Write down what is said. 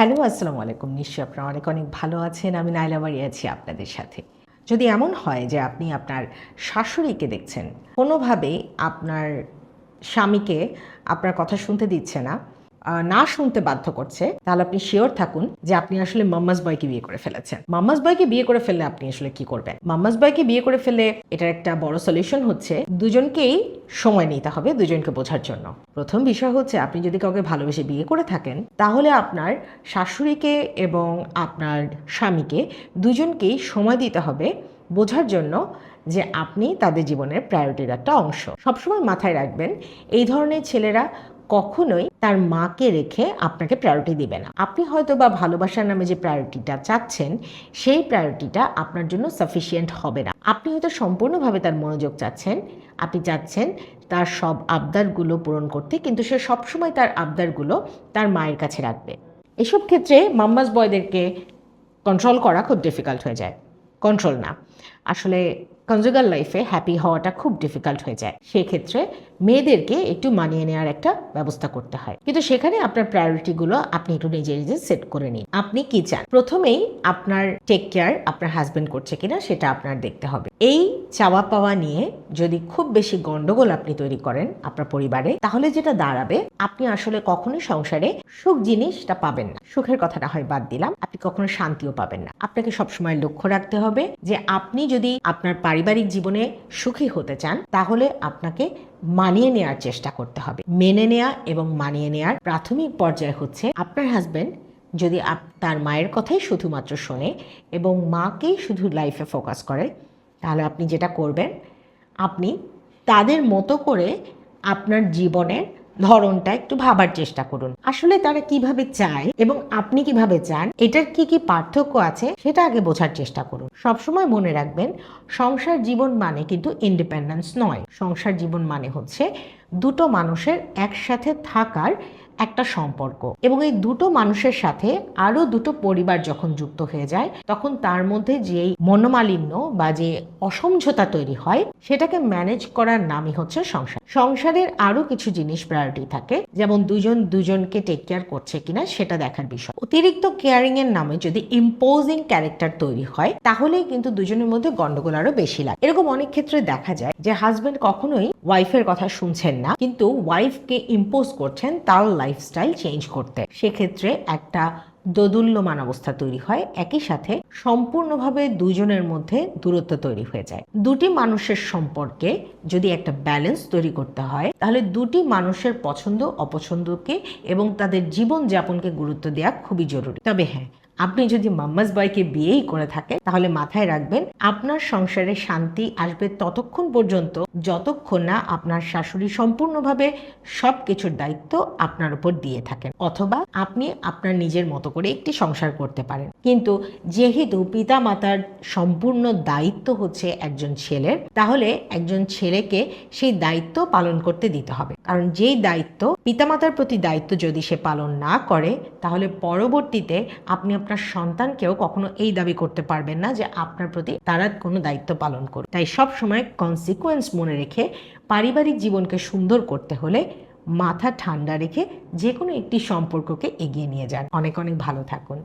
Hello, আসসালামু আলাইকুম। নিশ্চয়ই আপনারা অনেক অনেক ভালো আছেন। আমি নাইলা বাড়ি আছি আপনাদের সাথে। যদি এমন হয় যে আপনি আপনার শাশুড়িকে দেখছেন কোনোভাবেই আপনার স্বামীকে আপনার কথা শুনতে দিচ্ছে না না শুনতে বাধ্য করছে, তাহলে আপনি শিওর থাকুন যে আপনি আসলে মাম্মাস বয়কে বিয়ে করে ফেলেছেন। মাম্মাস বয়কে বিয়ে করে ফেললে আপনি আসলে কি করবেন? মাম্মাস বয়কে বিয়ে করে ফেলে এটার একটা বড় সলিউশন হচ্ছে দুজনকেই সময় নিতে হবে দুজনকে বোঝার জন্য। প্রথম বিষয় হচ্ছে, আপনি যদি কাউকে ভালোবেসে বিয়ে করে থাকেন, তাহলে আপনার শাশুড়িকে এবং আপনার স্বামীকে দুজনকেই সময় দিতে হবে বোঝার জন্য যে আপনি তাদের জীবনের প্রায়োরিটির একটা অংশ। সবসময় মাথায় রাখবেন, এই ধরনের ছেলেরা কখনোই তার মাকে রেখে আপনাকে প্রায়োরিটি দিবে না। আপনি হয়তো বা ভালোবাসার নামে যে প্রায়োরিটিটা চাচ্ছেন, সেই প্রায়োরিটিটা আপনার জন্য সাফিসিয়েন্ট হবে না। আপনি হয়তো সম্পূর্ণভাবে তার মনোযোগ চাচ্ছেন, আপনি চাচ্ছেন তার সব আবদারগুলো পূরণ করতে, কিন্তু সে সবসময় তার আবদারগুলো তার মায়ের কাছে রাখবে। এসব ক্ষেত্রে মাম্মাস বয়দেরকে কন্ট্রোল করা খুব ডিফিকাল্ট হয়ে যায়। কন্ট্রোল না। আসলে কনজুগাল লাইফে হ্যাপি হওয়াটা খুব ডিফিকাল্ট হয়ে যায়। সেক্ষেত্রে মেয়েদেরকে একটু মানিয়ে নেওয়ার একটা ব্যবস্থা করতে হয়। কিন্তু সেখানে আপনার প্রায়োরিটিগুলো আপনি একটু নিজে নিজে সেট করে নিন। আপনি কি চান? প্রথমেই আপনার টেক কেয়ার আপনার হাজবেন্ড করছে কিনা সেটা আপনার দেখতে হবে। এই চাওয়া পাওয়া নিয়ে যদি খুব বেশি গন্ডগোল আপনি তৈরি করেন আপনার পরিবারে, তাহলে যেটা দাঁড়াবে, আপনি আসলে কখনোই সংসারে সুখ জিনিসটা পাবেন না। সুখের কথাটা হয় বাদ দিলাম, আপনি কখনো শান্তিও পাবেন না। আপনাকে সবসময় লক্ষ্য রাখতে হবে যে আপনি যদি আপনার পারিবারিক জীবনে সুখী হতে চান, তাহলে আপনাকে মানিয়ে নেওয়ার চেষ্টা করতে হবে। মেনে নেওয়া এবং মানিয়ে নেওয়ার প্রাথমিক পর্যায় হচ্ছে আপনার হাজবেন্ড যদি তার মায়ের কথাই শুধুমাত্র শোনে এবং মাকেই শুধু লাইফে ফোকাস করে, তাহলে আপনি যেটা করবেন, আপনি তাদের মতো করে আপনার জীবনের ধরনটা একটু ভাবার চেষ্টা করুন। আসলে তারা কীভাবে চায় এবং আপনি কীভাবে চান, এটার কি কি পার্থক্য আছে সেটা আগে বোঝার চেষ্টা করুন। সবসময় মনে রাখবেন, সংসার জীবন মানে কিন্তু ইন্ডিপেন্ডেন্স নয়। সংসার জীবন মানে হচ্ছে দুটো মানুষের একসাথে থাকার একটা সম্পর্ক এবং এই দুটো মানুষের সাথে আরও দুটো পরিবার যখন যুক্ত হয়ে যায়, তখন তার মধ্যে যেই মনোমালিন্য বা যে অসমঝোতা তৈরি হয়, সেটাকে ম্যানেজ করার নামই হচ্ছে সংসার। সংসারের আরও কিছু জিনিস প্রায়োরিটি থাকে, যেমন দুজন দুজনকে টেক কেয়ার করছে কিনা সেটা দেখার বিষয়। অতিরিক্ত কেয়ারিং এর নামে যদি ইম্পোজিং ক্যারেক্টার তৈরি হয়, তাহলেই কিন্তু দুজনের মধ্যে গন্ডগোল আরও বেশি লাগে। এরকম অনেক ক্ষেত্রে দেখা যায় যে হাজবেন্ড কখনোই ওয়াইফের কথা শুনছেন না, কিন্তু ওয়াইফকে ইম্পোজ করছেন তার লাইফস্টাইল চেঞ্জ করতে। সেক্ষেত্রে একটা দোদুল্যমান অবস্থা তৈরি হয়, একই সাথে সম্পূর্ণভাবে দুজনের মধ্যে দূরত্ব তৈরি হয়ে যায়। দুটি মানুষের সম্পর্কে যদি একটা ব্যালেন্স তৈরি করতে হয়, তাহলে দুটি মানুষের পছন্দ, অপছন্দকে এবং তাদের জীবন যাপনকে গুরুত্ব দেওয়া খুবই জরুরি। তবে হ্যাঁ আপনি যদি মাম্মাস বয়কে বিয়েই করে থাকেন, তাহলে মাথায় রাখবেন, আপনার সংসারে শান্তি আসবে ততক্ষণ পর্যন্ত, যতক্ষণ না আপনার শাশুড়ি সম্পূর্ণভাবে সব কিছুর দায়িত্ব আপনার উপর দিয়ে থাকেন। অথবা আপনি আপনার নিজের মতো করে একটি সংসার করতে পারেন। কিন্তু যেহেতু পিতা মাতার সম্পূর্ণ দায়িত্ব হচ্ছে একজন ছেলের, তাহলে একজন ছেলেকে সেই দায়িত্ব পালন করতে দিতে হবে। কারণ যেই দায়িত্ব, পিতামাতার প্রতি দায়িত্ব যদি সে পালন না করে, তাহলে পরবর্তীতে আপনি আপনার সন্তানকেও কখনো এই দাবি করতে পারবেন না যে আপনার প্রতি তারা কোনো দায়িত্ব পালন করবে তাই সব সময় কনসিকুয়েন্স মনে রেখে পারিবারিক জীবনকে সুন্দর করতে হলে মাথা ঠান্ডা রেখে যে কোনো একটি সম্পর্ককে এগিয়ে নিয়ে যান। অনেক অনেক ভালো থাকুন।